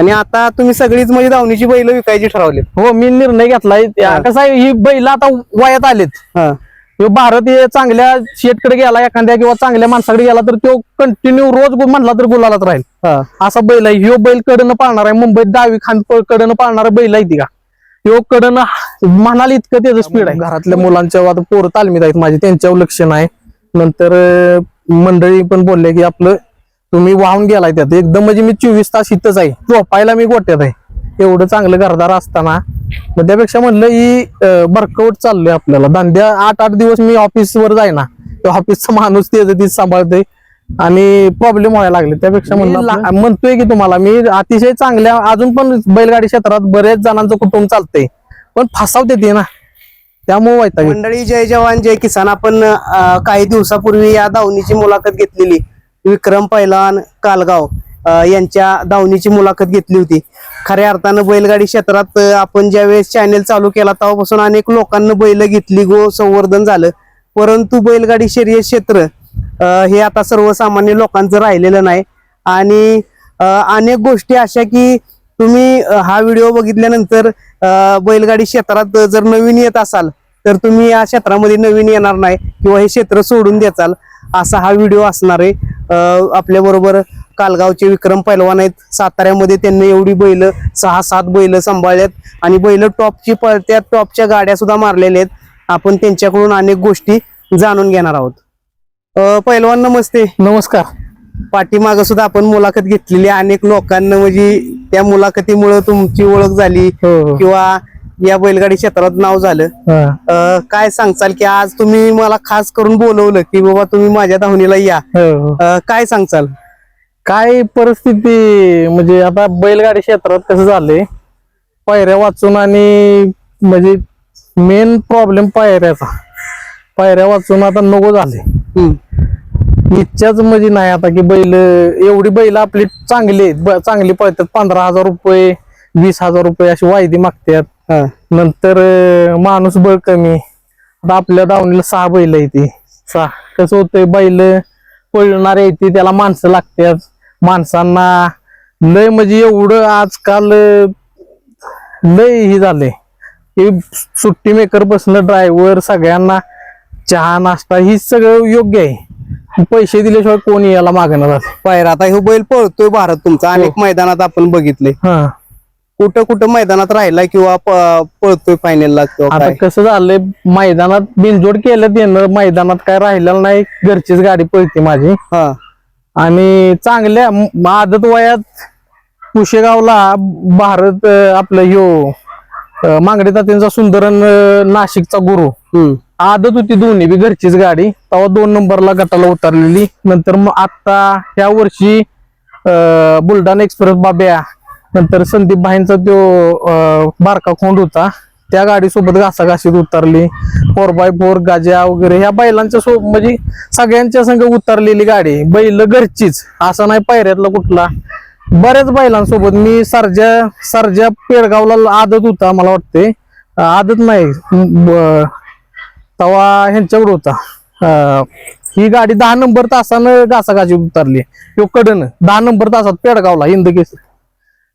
आणि आता तुम्ही सगळीच म्हणजे दावणीची बैल विकायची ठरवली हो मी निर्णय घेतलाय त्या- हा. कसं आहे ही बैल आता वयात आलेत. हा. ह्यो भारत हे चांगल्या शेतकडे गेला एखाद्या किंवा चांगल्या माणसाकडे गेला तर तो कंटिन्यू रोज गु- म्हणला तर गुलालात राहील. हा. असा बैल आहे. ह्यो बैल कडनं पाळणार आहे. मुंबईत डावी खान कडनं पाळणारा बैल आहे ती का? ह्यो कडनं म्हणाल इतकं त्याचं स्पीड आहे. घरातल्या मुलांच्या आता पोरं तालमीत आहेत. माझे त्यांच्यावर लक्ष नाही. नंतर अं, मंडळी पण बोलले की आपलं तुम्ही वाहून गेलाय त्यात. एकदम म्हणजे मी चोवीस तास इथंच आहे. झोपायला मी गोट्यात आहे. एवढं चांगलं घरदार असताना. मग त्यापेक्षा म्हणलं ही बरकवट चाललंय आपल्याला. दांड्या आठ आठ दिवस मी ऑफिसवर जाईना. त्या ऑफिसचा माणूस त्याचं तीच सांभाळते आणि प्रॉब्लेम व्हायला लागले. त्यापेक्षा म्हणलं म्हणतोय की तुम्हाला मी अतिशय चांगल्या अजून पण बैलगाडी क्षेत्रात बरेच जणांचं कुटुंब चालतंय. पण फसावते ते ना. त्यामुळे मंडळी जय जवान जय किसान. आपण काही दिवसापूर्वी या दावणीची मुलाखत घेतलेली. विक्रम पैलवान कालगाव यांच्या धावणीची मुलाखत घेतली होती. खऱ्या अर्थानं बैलगाडी क्षेत्रात आपण ज्यावेळेस चॅनेल चालू केला तेव्हापासून अनेक लोकांना बैल घेतली गो संवर्धन झालं. परंतु बैलगाडी शर्यत क्षेत्र हे आता सर्वसामान्य लोकांचं राहिलेलं नाही. आणि अनेक गोष्टी अशा की तुम्ही हा व्हिडिओ बघितल्यानंतर बैलगाडी क्षेत्रात जर नवीन येत असाल तर तुम्ही या क्षेत्रामध्ये नवीन येणार नाही किंवा हे क्षेत्र सोडून देचाल असा हा व्हिडिओ असणार आहे. आपल्या बरोबर कालगावचे विक्रम पैलवान आहेत. साताऱ्यामध्ये त्यांनी एवढी बैल सहा सात बैल सांभाळल्यात आणि बैल टॉपची पळत्यात टॉपच्या गाड्या सुद्धा मारलेल्या आहेत. आपण त्यांच्याकडून अनेक गोष्टी जाणून घेणार आहोत. पैलवान नमस्ते. नमस्कार. पाठीमागं सुद्धा आपण मुलाखत घेतलेली. अनेक लोकांना म्हणजे त्या मुलाखतीमुळे तुमची ओळख झाली हो हो. किंवा या बैलगाडी क्षेत्रात नाव झालं. हा. अं, काय सांगचाल की आज तुम्ही मला खास करून बोलवलं की बाबा तुम्ही माझ्या धावणीला या. हो हो. अं, काय सांगचाल काय परिस्थिती म्हणजे आता बैलगाडी क्षेत्रात कसं झालंय पायऱ्या वाचून आणि म्हणजे मेन प्रॉब्लेम पायऱ्याचा. पायऱ्या वाचून आता नको झाले हम्म, इच्छाच म्हणजे नाही आता की बैल एवढी बैल आपली चांगली आहेत ब- चांगली पळतात. पंधरा हजार रुपये वीस हजार रुपये अशी वायदी मागतात. हा, नंतर माणूस बळ कमी. आता आपल्या दावणीला सहा बैल आहे ती सहा. कसं होतंय बैल पळणारे आहे ती त्याला माणसं लागतात. माणसांना लय म्हणजे एवढं आजकाल लय हे झालंय. की सुट्टी मेकर बसणं ड्रायव्हर सगळ्यांना चहा नाश्ता ही सगळं योग्य आहे. पैसे दिल्याशिवाय कोणी याला मागणार? झाले पायरा आता हे बैल पळतोय भारत तुमचा. अनेक मैदानात आपण बघितले हा. कुठं कुठं मैदानात राहिला किंवा प- पळतोय फायनलला किंवा आता काय? कसं झालंय मैदानात बिनजोड केलं त्यानं मैदानात काय राहिलेलं नाही घरचीच गाडी पळते माझी. हा. आणि चांगल्या म- आदत वयात कुशेगावला भारत अं, आपलं ह्यो अं, मांगडे तात्यांचा सुंदरन अं, नाशिकचा गुरु. हम्म. आदत होती दोन्ही बी घरचीच गाडी. तेव्हा दोन नंबरला गटाला उतरलेली. नंतर मग आता ह्या वर्षी अं, बुलढाणा एक्सप्रेस बाब्या नंतर संदीप भाईंचा तो बारका खोंड होता. त्या गाडीसोबत घासाघाशीत उतरली. फोर बाय फोर गाज्या वगैरे. ह्या बैलांच्या सो म्हणजे सगळ्यांच्या संग उतरलेली गाडी. बैल घरचीच. असं नाही पायऱ्यातला कुठला. बऱ्याच बैलांसोबत. मी सरजा सरजा पेडगावला आदत होता मला वाटते आदत नाही. ब- तवा ह्यांच्याकडे होता. ही गाडी दहा नंबर तासानं घासाघाशी उतरली. किंवा कडन. दहा नंबर तासात पेडगावला हिंदकेस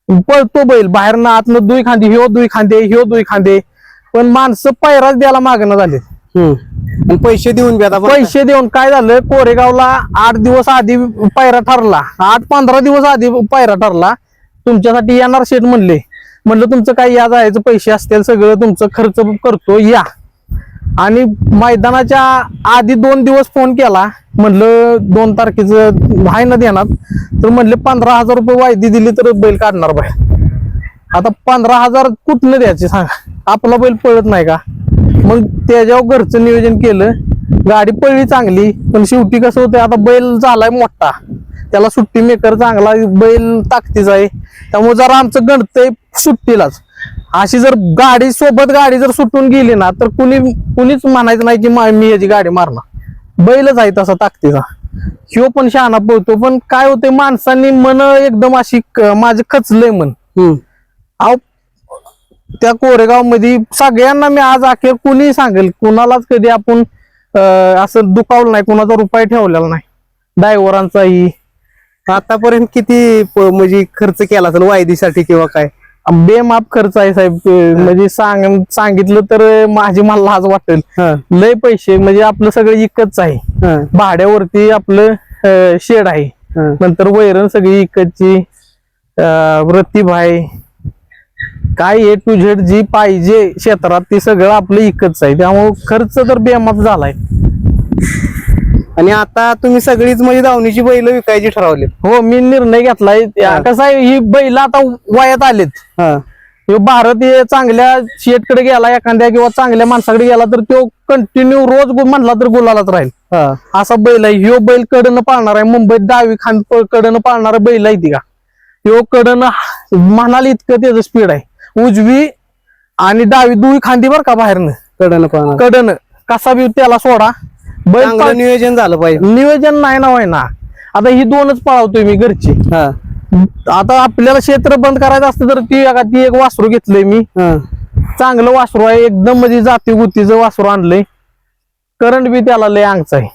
पळतो बैल बाहेरनं आतनं दुई खांदे ह्यो दुई खांदे ह्यो दुई खांदे. पण माणसं पायराच द्यायला मागणं झाले आणि पैसे देऊन बी आता? पैसे देऊन काय झालं कोरेगावला आठ दिवस आधी पायरा ठरला. आठ पंधरा दिवस आधी पायरा ठरला. तुमच्यासाठी येणार शेट म्हणले. म्हणलं तुमचं काय या जायचं पैसे असतील सगळं तुमचं खर्च करतो या. आणि मैदानाच्या आधी दोन दिवस फोन केला. म्हणलं दोन तारखेचं आहे ना देणार. तर म्हणले पंधरा हजार रुपये वायदी दिली तर बैल काढणार बाहेर आता पंधरा हजार कुठनं द्यायचे सांगा? आपला बैल पळत नाही का? मग त्याच्यावर घरचं नियोजन केलं. गाडी पळली चांगली पण शेवटी कसं होतं आता बैल झालाय मोठा. त्याला सुट्टी मेकर चांगला बैल ताकतीचा आहे. त्यामुळे जरा आमचं गणतंय सुट्टीलाच. अशी जर गाडी सोबत गाडी जर सुटून गेली ना तर कुणी कुणीच म्हणायचं नाही की मा- याची गाडी मारणार. बैलच आहे तसा ताकदीचा. ह्यो पण शहाणा पळतो पण काय होते माणसांनी मन एकदम अशी माझं खचलंय मन. अहो त्या कोरेगावमध्ये सगळ्यांना मी आज अखेर कुणी सांगेल कुणालाच कधी आपण असं दुखावलं नाही कुणाचा रुपये ठेवलेला नाही. ड्रायव्हरांचाही. आतापर्यंत किती म्हणजे खर्च केला असेल वायदीसाठी किंवा काय? बेमाप खर्च आहे साहेब म्हणजे सांग सांगितलं तर माझी मला लाज वाटेल. लय पैसे म्हणजे आपलं सगळं इकतच आहे. भाड्यावरती आपलं शेड आहे. नंतर वैरण सगळी इकतची प्रतिभा आहे. काय ए टू झेड जी पाहिजे क्षेत्रात ती सगळं आपलं इकतच आहे. त्यामुळे खर्च तर बेमाप झालाय. आणि आता तुम्ही सगळीच म्हणजे दावणीची बैल विकायची ठरवली हो मी निर्णय घेतलाय. हा. कसं आहे ही बैल आता वयात आलेत. हा. ह्यो भारत हे चांगल्या शेटकडे गेला एखाद्या किंवा चांगल्या माणसाकडे गेला तर तो कंटिन्यू रोज गु- म्हणला तर गुलालात राहील. हा. असा बैल आहे. ह्यो बैल कडनं पाळणार आहे. मुंबईत डावी खान प- कडनं पाळणारा बैल आहे ती का? ह्यो कडनं म्हणाल इतकं त्याचं स्पीड आहे. उजवी आणि डावी दुई खांदी बर का बाहेरनं? कडनं पाहणार कडनं. कसा बी त्याला सोडा. बैल चांगलं पाळ- नियोजन झालं पाहिजे. नियोजन नाही ना व्हाय ना आता ही दोनच पळवतोय मी घरची. हा. आता आपल्याला क्षेत्र बंद करायचं असतं तर ती एका ती एक वासरू घेतलंय मी. हा. चांगलं वासरू आहे. एकदम म्हणजे जाती गुतीचं वासरू आणलंय. करंट बी त्याला लय अंगच आहे.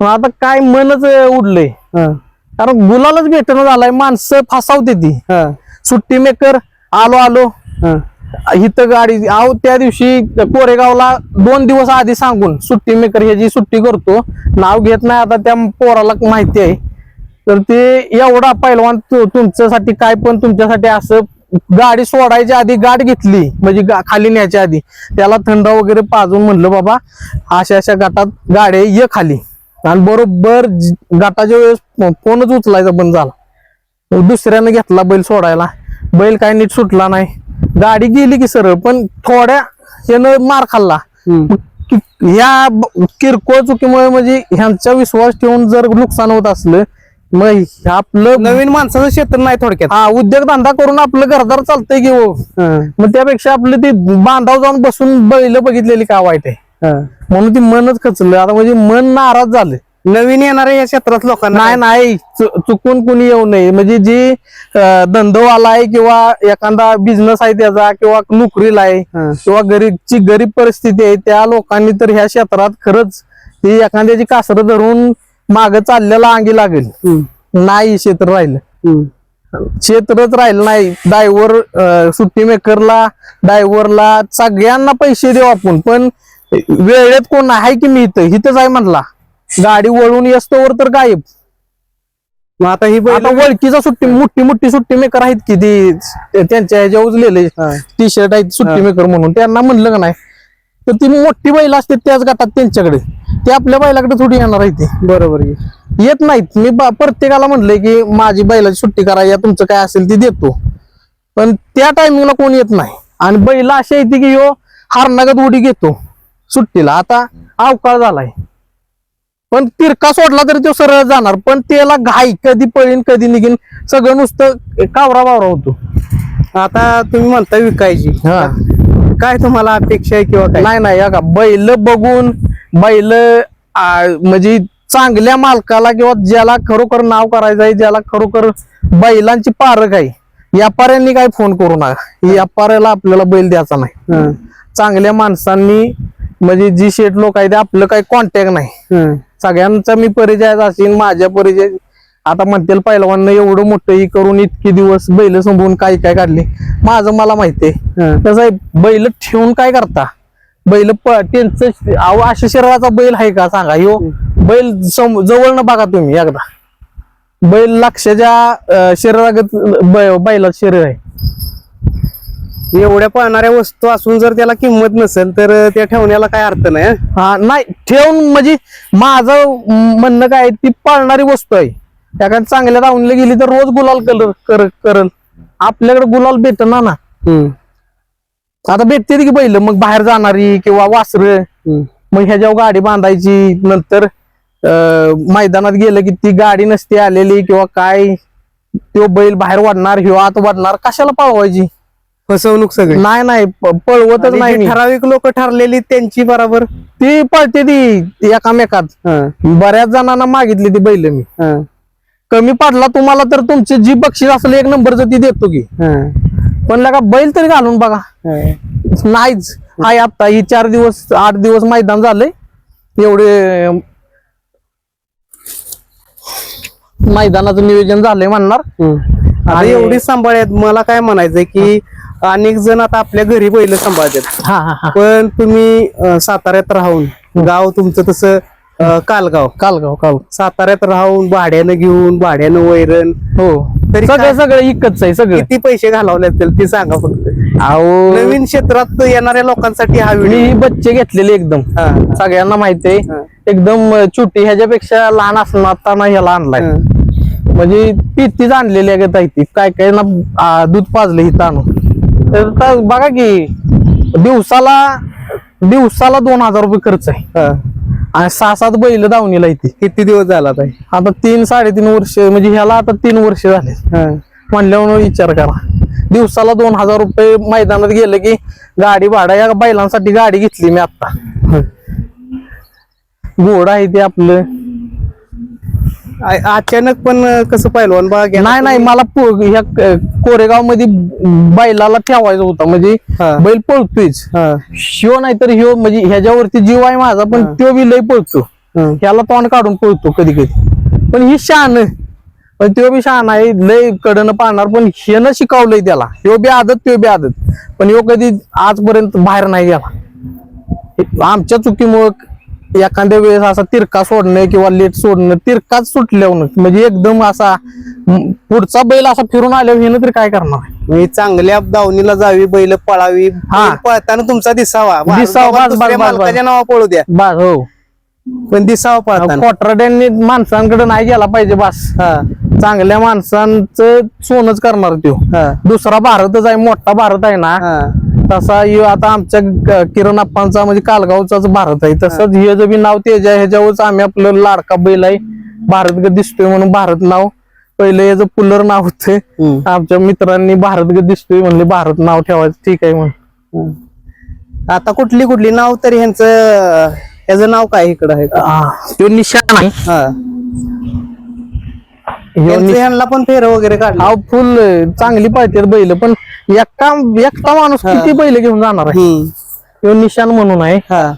पण आता काय मनच उडलंय. हा. कारण गुलालच भेटणं झालाय. माणसं फासावते ती. हा. सुट्टी मेकर आलो आलो. हा. इथं गाडी आहो त्या दिवशी कोरेगावला दोन दिवस आधी सांगून सुट्टी मेकर ह्याची सुट्टी करतो. नाव घेत नाही आता त्या पोराला माहिती आहे. तर ते एवढा पैलवान तुमच्यासाठी काय पण तुमच्यासाठी असं गाडी सोडायच्या आधी गाठ घेतली म्हणजे गा- खाली न्यायच्या आधी. त्याला थंड वगैरे पाजून म्हणलं बाबा अशा अशा गटात गाड्या ये खाली. आणि बरोबर ज- गटाच्या वेळेस फोनच उचलायचा बंद झाला. दुसऱ्यानं घेतला बैल सोडायला. बैल काय नीट सुटला नाही. गाडी गेली की सरळ पण थोड्या यानं मार खाल्ला. कि- या ब- किरकोळ चुकीमुळे म्हणजे ह्यांचा विश्वास ठेवून जर नुकसान होत असलं मग हे आपलं नवीन माणसाचं क्षेत्र नाही थोडक्यात. हा उद्योगधंदा करून आपलं घरदार चालतंय की हो. मग त्यापेक्षा आपलं ते बांधाव जाऊन बसून बैल बघितलेली काय वाईट आहे. हा. म्हणून ती मनच खचलं. आता म्हणजे मन नाराज झालं. नवीन येणाऱ्या या क्षेत्रात लोकांना नाही नाही. चु- चुकून कुणी येऊ नये. म्हणजे जी अं, धंदोवाला आहे किंवा एखादा बिझनेस आहे त्याचा किंवा नोकरीला आहे हा. किंवा गरीबची गरीब परिस्थिती आहे त्या लोकांनी तर ह्या क्षेत्रात खरंच ती एखाद्याची कासरं धरून माग चाललेला अंगी लागेल. हम्म, नाही क्षेत्र राहिलं. हम्म. क्षेत्रच राहिलं नाही. ड्रायव्हर सुट्टी मेकरला ड्रायव्हरला सगळ्यांना पैसे देऊ आपण. पण वेळेत कोण आहे की मी इथं? इथंच आहे म्हणला. गाडी वळून येस्तोवर तर गायब. मग आता ही बैल आता ओळखीचा सुट्टी मोठी मोठी सुट्टी मेकर आहेत की ती ते- त्यांच्या ह्याच्या उजलेले हा. टी शर्ट आहेत सुट्टी मेकर म्हणून. त्यांना म्हणलं का नाही तर ती मोठी बैल असते त्याच गटात त्यांच्याकडे. ते आपल्या बैलाकडे थोडी येणार आहे ती. बरोबर आहे. येत नाहीत. मी बा- प्रत्येकाला म्हणलंय की माझी बैलाची सुट्टी करा या तुमचं काय असेल ते देतो. पण त्या टायमिंगला कोण येत नाही. आणि बैल अशी येते की यो हारनागत उडी घेतो. सुट्टीला. आता अवकाळ झालाय. पण तिरका सोडला तरी तो सरळ जाणार. पण त्याला घाई कधी पळीन कधी निघीन सगळं नुसतं कावरा बावरा होतो. आता तुम्ही म्हणता विकायची. हा. काय तुम्हाला अपेक्षा आहे किंवा काय? नाही नाही का बैल बघून बैल म्हणजे चांगल्या मालकाला किंवा ज्याला खरोखर नाव करायचं आहे ज्याला खरोखर बैलांची पारख आहे व्यापाऱ्यांनी काय फोन करू नका. व्यापाऱ्याला आपल्याला बैल द्यायचा नाही. चांगल्या माणसांनी म्हणजे जी शेट लोक आहे ते आपलं काही कॉन्टॅक्ट नाही. सगळ्यांचा मी परिचय असेल माझ्या परिचय आता म्हणतील पहिलवान एवढं मोठं ही करून इतके दिवस बैल संपवून काय काय काढले. माझं मला माहितीये आहे. बैल ठेवून काय करता? बैल त्यांचं अहो अशा शरीराचा बैल आहे का? सांगा. ह्यो बैल सम- जवळनं बघा तुम्ही एकदा. बैल लक्षाच्या शरीरागत बैलाचं शरीर आहे. एवढ्या पाहणाऱ्या वस्तू असून जर त्याला किंमत नसेल तर त्या ठेवण्याला काय अर्थ नाही हा? नाही ठेवून म्हणजे माझं म्हणणं काय ती पाळणारी वस्तू आहे. एखाद्या चांगल्या दावणीला गेली तर रोज गुलाल कलर कर करल आपल्याकडे गुलाल भेटणार ना. हम्म, आता भेटते की बैल मग बाहेर जाणारी किंवा वासर. मग ह्याच्यावर गाडी बांधायची नंतर मैदानात गेलं की ती गाडी नसते आलेली किंवा काय तो बैल बाहेर वाढणार ह्यो आत वाढणार कशाला पळवायची? फसवणूक सगळी. नाही नाही प- पळवतच आणि नाही जी ठराविक लोक ठरलेली त्यांची बरोबर. ती पळते ती एकामेकात. हा, बऱ्याच जणांना मागितली ती बैल मी. हा, कमी पडला तुम्हाला तर तुमची जी बक्षीस असेल एक नंबरचं ती देतो की. हा, पण लगा बैल तरी घालून बघा. हा. नाहीच. हाय आता ही चार दिवस आठ दिवस मैदान झालंय. एवढे मैदानाचं नियोजन झालंय म्हणणार. आता आणि- एवढी सांभाळत मला काय म्हणायचंय की अनेक जण आता आपल्या घरी बैल सांभाळतात. हा हा हा. पण तुम्ही अं, साताऱ्यात राहून गाव तुमचं तसं अं, कालगाव. कालगाव काल साताऱ्यात राहून भाड्यानं घेऊन भाड्यानं वैरण हो. तरी सगळं काय- सगळं इकच आहे सगळं. किती पैसे घालवले असतील ते सांगा फक्त. अहो. नवीन क्षेत्रात येणाऱ्या लोकांसाठी हा मी व्हिडिओ. बच्चे घेतलेले एकदम. हा. सगळ्यांना माहिती आहे. एकदम अं, छोटी ह्याच्यापेक्षा लहान असताना ह्याला आणलाय. म्हणजे पितीच आणलेली आहे का ती. काय काय ना आ, दूध पाजलं ही आणून. तर बघा की दिवसाला दिवसाला दोन हजार रुपये खर्च आहे. आणि सहा सात बैल दावणीला येते किती दिवस झाला ताई? आता तीन साडेतीन वर्ष म्हणजे ह्याला आता तीन वर्ष झाले. म्हणल्यावर विचार करा. दिवसाला दोन हजार रुपये मैदानात गेलं की गाडी भाडा या बैलांसाठी गाडी घेतली मी आता. घोडा आहे ते आपलं. आ- अचानक पण कसं पहिलवान गेला नाही नाही मला पो- ह्या कोरेगावमध्ये बैलाला ठेवायचा होता. म्हणजे हा. बैल पळतोयच. हा. शिव नाही तर ह्यो म्हणजे ह्याच्यावरती जीव आहे माझा पण हा. तो बी लय पळतो. हा. ह्याला तोंड काढून पळतो कधी कधी पण ही शान पण तो बी शान आहे लय कडनं पाहणार पण हेनं शिकवलंय त्याला. ह्यो बी आदत तो बी आदत. पण ह्यो कधी आजपर्यंत बाहेर नाही गेला. आमच्या चुकीमुळं एखाद्या वेळेस असा तिरका सोडणे किंवा लेट सोडणं तिरकाच सुटल्यावर म्हणजे एकदम असा म, पुढचा बैल असा फिरून आल्यावर हेनं तरी काय करणार? म्हणजे चांगल्या दावणीला जावी बैल पळावी हा. पळताना तुमचा दिसावा. दिसावा, नावा पळू द्या. बस हो. पण दिसावा पळताना. कोटराड्यांनी माणसांकडे नाही गेला पाहिजे बस. हा. चांगल्या माणसांचं सोनच करणार तो हा. दुसरा भारतच आहे मोठा भारत आहे ना. हा. तसा ह्यो आता आमच्या ग- किरण अप्पांचा म्हणजे कालगावचाच भारत आहे. तसंच हे जे बी नाव तेज आहे ह्याच्यावरच आम्ही आपलं लाडका बैल आहे. भारत ग दिसतोय म्हणून भारत नाव. पहिलं याचं पुलर नाव होतं. हम्म. आमच्या मित्रांनी भारत ग दिसतोय म्हणले भारत नाव ठेवायचं ठीक आहे म्हणून. आता कुठली कुठली नाव तरी ह्यांचं ह्याचं नाव काय इकडं आहे? आ, तो निशाण आहे. हा. ह्यो ह्यांचं ह्यांना पण फेर वगैरे काढला. अहो फुल चांगली पाळतात बैल पण एकटा एकटा माणूस हा. किती बैल घेऊन जाणार आहे? हम्म. ह्यो निशान म्हणून आहे. हा.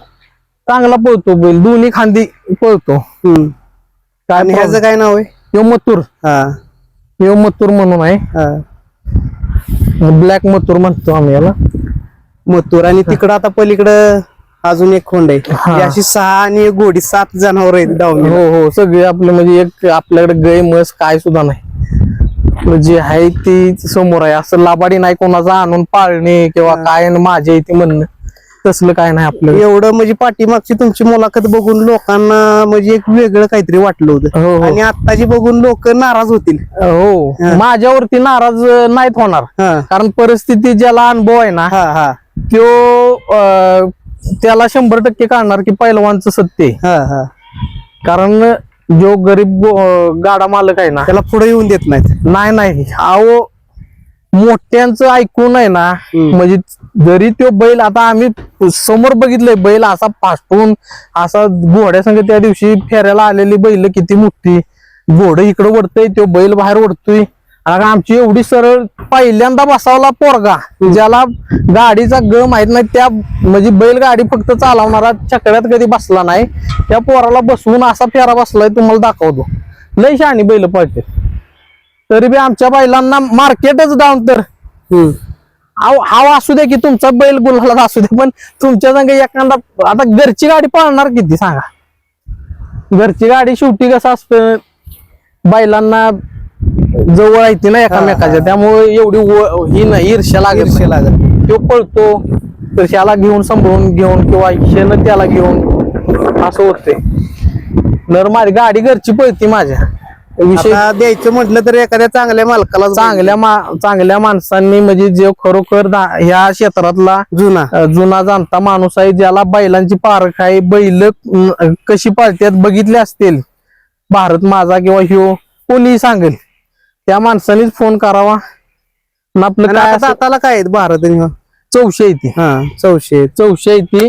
चांगला पळतो बैल दोन्ही खांदी पळतो. हम्म. काय आणि ह्याचं काय नाव आहे? ह्यो मथुर. हा. ह्यो मथुर म्हणून आहे. ब्लॅक मथुर म्हणतो आम्ही याला. मथुर आणि तिकडं आता पलीकडं अजून एक खोंड आहे. हा. ही अशी सहा आणि एक घोडी सात जनावर आहेत डावणी हो हो सगळे आपले म्हणजे एक आपल्याकडे गाय म्हस काय सुद्धा नाही. जे आहे ती समोर आहे. असं लाबाडी नाही कोणाचा आणून पाळणे किंवा काय न माझे ते म्हणणं. तसलं काय नाही आपलं एवढं म्हणजे पाठीमागची तुमची मुलाखत बघून लोकांना म्हणजे एक वेगळं काहीतरी वाटलं हो, होतं. हो. आणि आत्ताची बघून लोक नाराज होतील. हो. माझ्यावरती नाराज नाहीत होणार. हा. कारण परिस्थिती ज्याला अनुभव आहे ना हा हा. तो त्याला शंभर टक्के काढणार की पैलवानचं सत्य हा हा. कारण जो गरीब गाडा मालक आहे ना त्याला पुढे येऊन देत नाहीत. नाही नाही. अहो मोठ्यांचं ऐकून आहे ना. म्हणजे जरी तो बैल आता आम्ही समोर बघितलंय बैल असा पाठवून असा घोड्यासंग त्या दिवशी फेऱ्याला आलेली बैल किती मोठी. घोडं इकडं वडतय तो बैल बाहेर आणि आमची एवढी सरळ पहिल्यांदा बसावला पोरगा ज्याला गाडीचा ग माहीत नाही त्या म्हणजे बैलगाडी फक्त चालवणारा चकड्यात कधी बसला नाही त्या पोराला बसवून असा फेरा बसलाय तुम्हाला दाखवतो. लय शहाणी बैल पळते तरी बी आमच्या बैलांना मार्केटच डाऊन तर. हाव असू दे की तुमचा बैल गुलाला असू दे पण तुमच्या संग एखादा आता घरची गाडी पळणार किती सांगा? घरची गाडी शेवटी कसं असतं बैलांना जवळ येते ना एकामेकाच्या. त्यामुळे एवढी व- ही नाही ईर्ष्या लागेल ईर्ष्या लागत. तो पळतो तर त्याला घेऊन सांभाळून घेऊन किंवा शेण त्याला घेऊन असं होते नर माझी गाडी घरची पळती माझ्या. विषय द्यायचं म्हटलं तर एखाद्या चांगल्या मालकाला चांगल्या मा चांगल्या माणसांनी म्हणजे जे खरोखर ह्या क्षेत्रातला जुना. जुना जाणता माणूस आहे ज्याला बैलांची पारख आहे बैल कशी पाळतात बघितले असतील. भारत माझा किंवा ह्यो कोणीही सांगेल. त्या माणसानेच फोन करावा. न आपलं काय असं दाताला काय आहेत? चौशे येते हा. चौशे चौशे येते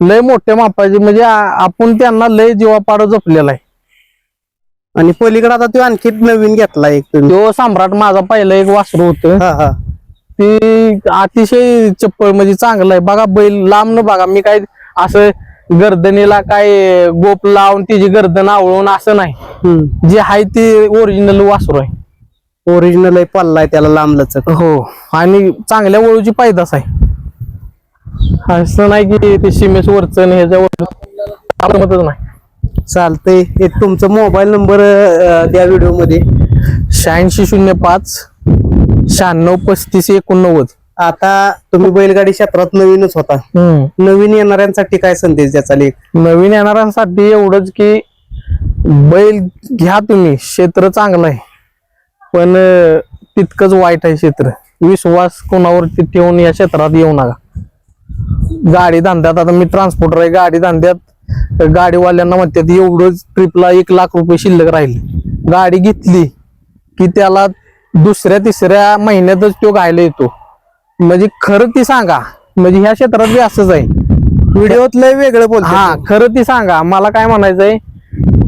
लय मोठ्या मापाची म्हणजे आ- आपण त्यांना लय जीवापाड जपलेला आहे. आणि पलीकडे आता तो आणखी नवीन घेतला एक तुम्ही. तो सम्राट माझा पहिलं एक वासरू होतं. हा हा. ती अतिशय चप्पल म्हणजे चांगलं आहे. बघा बैल लांब न बघा. मी काय असं गर्दनीला काय गोप लावून तिची गर्दन आवळून असं नाही. हम्म. जे आहे ते ओरिजिनल वासरू आहे. ओरिजिनल आहे पल्ला आहे त्याला लांब लचक हो. आणि चांगल्या वळूची पायदास आहे. असं नाही की ते सिमेस वरचं ह्याच्यावर नाही. चालतंय. एक तुमचा मोबाईल नंबर द्या व्हिडिओमध्ये. शहाऐंशी शून्य पाच शहाण्णव पस्तीस एकोणनव्वद. आता तुम्ही बैलगाडी क्षेत्रात नवीनच होता. हम्म. नवीन येणाऱ्यांसाठी काय संदेश द्याचा लेख नवीन येणाऱ्यांसाठी एवढंच की बैल घ्या तुम्ही क्षेत्र चांगलं आहे. पण अं, तितकंच वाईट आहे क्षेत्र. विश्वास कोणावरती ठेवून या क्षेत्रात येऊ नका. गाडी धंद्यात आता मी ट्रान्सपोर्टर आहे गाडी धंद्यात गाडीवाल्यांना म्हणतात एवढंच ट्रिपला एक लाख रुपये शिल्लक राहिले. गाडी घेतली की त्याला दुसऱ्या तिसऱ्या महिन्यातच तो घायला येतो. म्हणजे खरं ती सांगा. म्हणजे ह्या क्षेत्रात बी असंच आहे. व्हिडिओत लय वेगळं बोलतो हा खरं ती सांगा. मला काय म्हणायचंय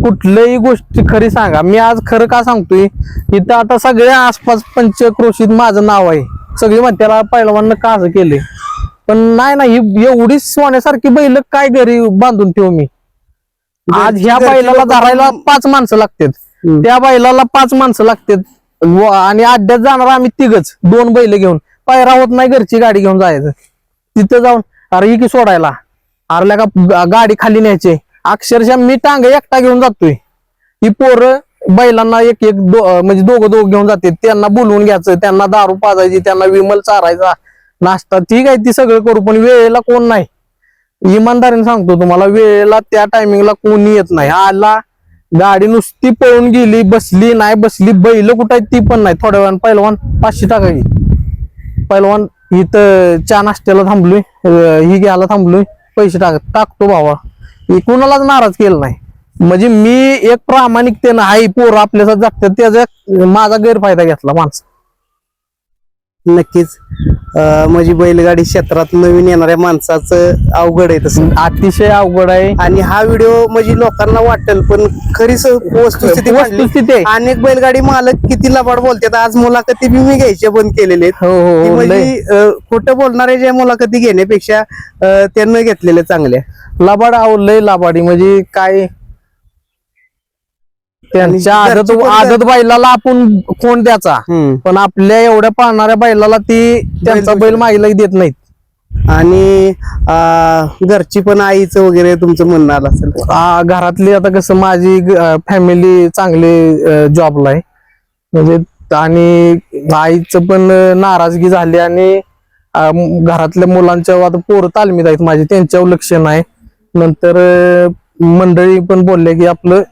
कुठल्याही गोष्टी खरी सांगा. मी आज खरं का सांगतोय इथं आता सगळ्या आसपास पंचक्रोशीत माझं नाव आहे. सगळी म्हणत्याला पहिलवान का असं केले पण नाही नाही ही एवढी सोन्यासारखी बैल काय घरी बांधून ठेवू मी? आज ह्या बैलाला धरायला पाच माणसं लागतात. त्या बैलाला पाच माणसं लागतात. आणि अड्ड्यात जाणार आम्ही तिघच दोन बैल घेऊन. पायरा होत नाही घरची गाडी घेऊन जायचं. तिथं जाऊन अरे की सोडायला. अरल्या का गाडी खाली न्यायची. अक्षरशः मी टांग एकटा घेऊन जातोय. ही पोरं बैलांना एक एक दो म्हणजे दोघं दोघं घेऊन जाते. त्यांना बोलवून घ्यायचं त्यांना दारू पाजायची त्यांना विमल चारायचा. नाश्ता ठीक आहे ती सगळं करू पण वेळेला कोण नाही. इमानदारीने सांगतो तुम्हाला वेळेला त्या टायमिंगला कोणी येत नाही. आला गाडी नुसती पळून गेली बसली नाही बसली बैल कुठं आहेत ती पण नाही. थोड्या वेळानं पहिलवान पाचशे टाका पैलवान इथं चहा नाश्त्याला थांबलोय. ही घ्यायला थांबलोय. पैसे टाक टाकतो भावा. कोणालाच कुणालाच नाराज केलं नाही. म्हणजे मी एक प्रामाणिकतेनं आई पोरं आपल्यासाठी जगतात त्याचा माझा गैरफायदा घेतला माणसा. नक्कीच. म्हणजे बैलगाडी क्षेत्रात नवीन येणाऱ्या माणसाचं अवघड आहे तसं. अतिशय अवघड आहे. आणि हा व्हिडिओ म्हणजे लोकांना वाटेल पण खरी स- वस्तुस्थिती आहे. अनेक बैलगाडी मालक किती लबाड बोलतात आज मुलाखती बी मी घ्यायच्या बंद केलेले आहेत. हो हो, की हो म्हणजे लय. अं, खोटं बोलणारे ज्या मुलाखती घेण्यापेक्षा अं, त्यांना घेतलेल्या चांगल्या. लबाड आहो लय लबाडी. म्हणजे काय त्यांच्या आदत आदत बैलाला आपण कोण द्याचा हम्म. पण आपल्या एवढ्या पाळणाऱ्या बैलाला ती त्यांचा बैल मागीला देत नाहीत. आणि अं, घरची पण आईचं वगैरे तुमचं म्हणणं आलं असेल. आ, घरातली आता कसं माझी फॅमिली चांगली जॉबला आहे. म्हणजे आणि आईचं पण अं, नाराजगी झाली आणि अं, घरातल्या मुलांच्या आता पोरं तालमीत आहेत. माझी त्यांच्यावर लक्ष नाही. नंतर अं, मंडळी पण बोलले की आपलं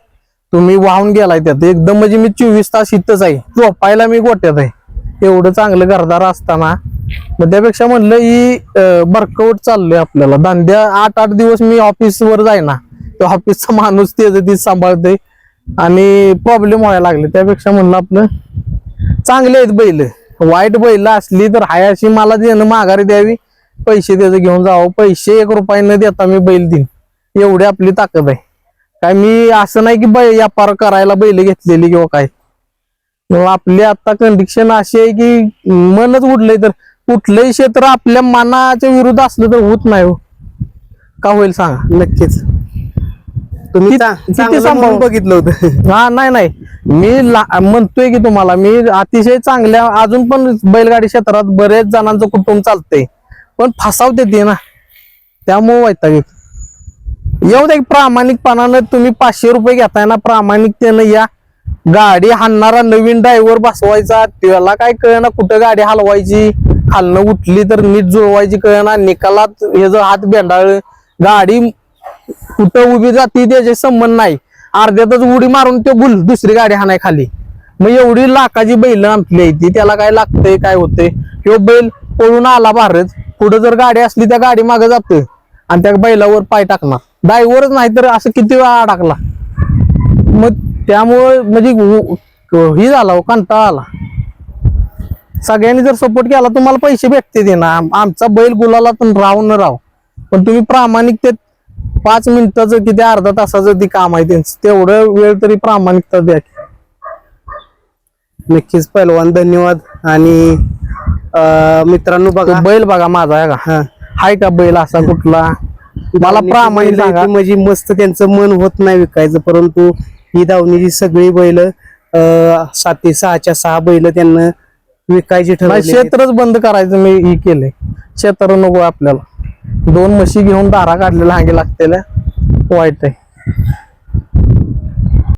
तुम्ही वाहून गेलाय त्यात. एकदम म्हणजे मी चोवीस तास इथंच आहे. झोपायला मी गोट्यात आहे. एवढं चांगलं घरदार असताना. मग त्यापेक्षा म्हणलं ही बर्कआउट बरकवट चाललोय आपल्याला. धंद्या आठ आठ दिवस मी ऑफिसवर जाईना. तो ऑफिसचा माणूस त्याचं तीच सांभाळतोय. आणि प्रॉब्लेम व्हायला लागले. त्यापेक्षा म्हणलं आपलं चांगले आहेत बैल. वाईट बैल असली तर हाय अशी मला देणं माघारी द्यावी. पैसे त्याचं घेऊन जावं. पैसे एक रुपयानं देता मी बैल देईन. एवढी आपली ताकद आहे. काय मी असं नाही की बै व्यापार करायला बैल घेतलेली किंवा काय. आपली आता कंडिशन अशी आहे की मनच उडलंय तर कुठलंही क्षेत्र आपल्या मनाच्या विरुद्ध असलं तर होत नाही हो. का होईल सांगा? नक्कीच. तुम्ही किती- सांभाळून? बघितलं होतं. हा नाही नाही. मी म्हणतोय की तुम्हाला मी अतिशय चांगल्या अजून पण बैलगाडी क्षेत्रात बरेच जणांचं कुटुंब चालतंय. पण फसावते ते ना. त्यामुळे येतो येऊ दे प्रामाणिकपणानं तुम्ही पाचशे रुपये घेताय ना प्रामाणिकतेनं या. गाडी हाणणारा नवीन ड्रायव्हर बसवायचा त्याला काय कळना कुठं गाडी हलवायची. खालनं उठली तर नीट जुळवायची कळना निकालात हे जर हात बेंडाळ गाडी कुठं उभी जाती त्याचे संबंध नाही. अर्ध्यातच उडी मारून तो गुल दुसरी गाडी हाणाय खाली. मग एवढी लाखाची बैल आणली आहे ती त्याला काय लागतंय काय होतंय? ह्यो बैल पळून आला भारत. पुढं जर गाडी असली त्या गाडी मागे जातं आणि त्या बैलावर पाय टाकणार. ड्रायव्हरच नाही तर असं किती वेळा टाकला. मग त्यामुळे म्हणजे ही झाला हो, कंटाळा आला. सगळ्यांनी जर सपोर्ट केला तुम्हाला पैसे भेटते ते ना. आम- आमचा बैल गुलाला पण राहू न राहू पण तुम्ही प्रामाणिकतेत पाच मिनिटाचं किती अर्धा तासाचं ती काम आहे त्यांचं तेवढं वेळ तरी प्रामाणिकता द्या नक्कीच पहिलवान धन्यवाद. आणि मित्रांनो बघा. बैल बघा माझा आहे का? हाय का बैल असा कुठला? मला प्रामाणिक सांगा. म्हणजे मस्त त्यांचं मन होत नाही विकायचं परंतु ही दावणीची सगळी बैल सात ते सहाच्या सहा बैल त्यांना विकायची नाही ठरवली क्षेत्रच बंद करायचं मी हे केलंय. क्षेत्र नको आपल्याला. दोन म्हशी घेऊन दारा काढलेल्या हागे लागतेल्या. वाईट आहे.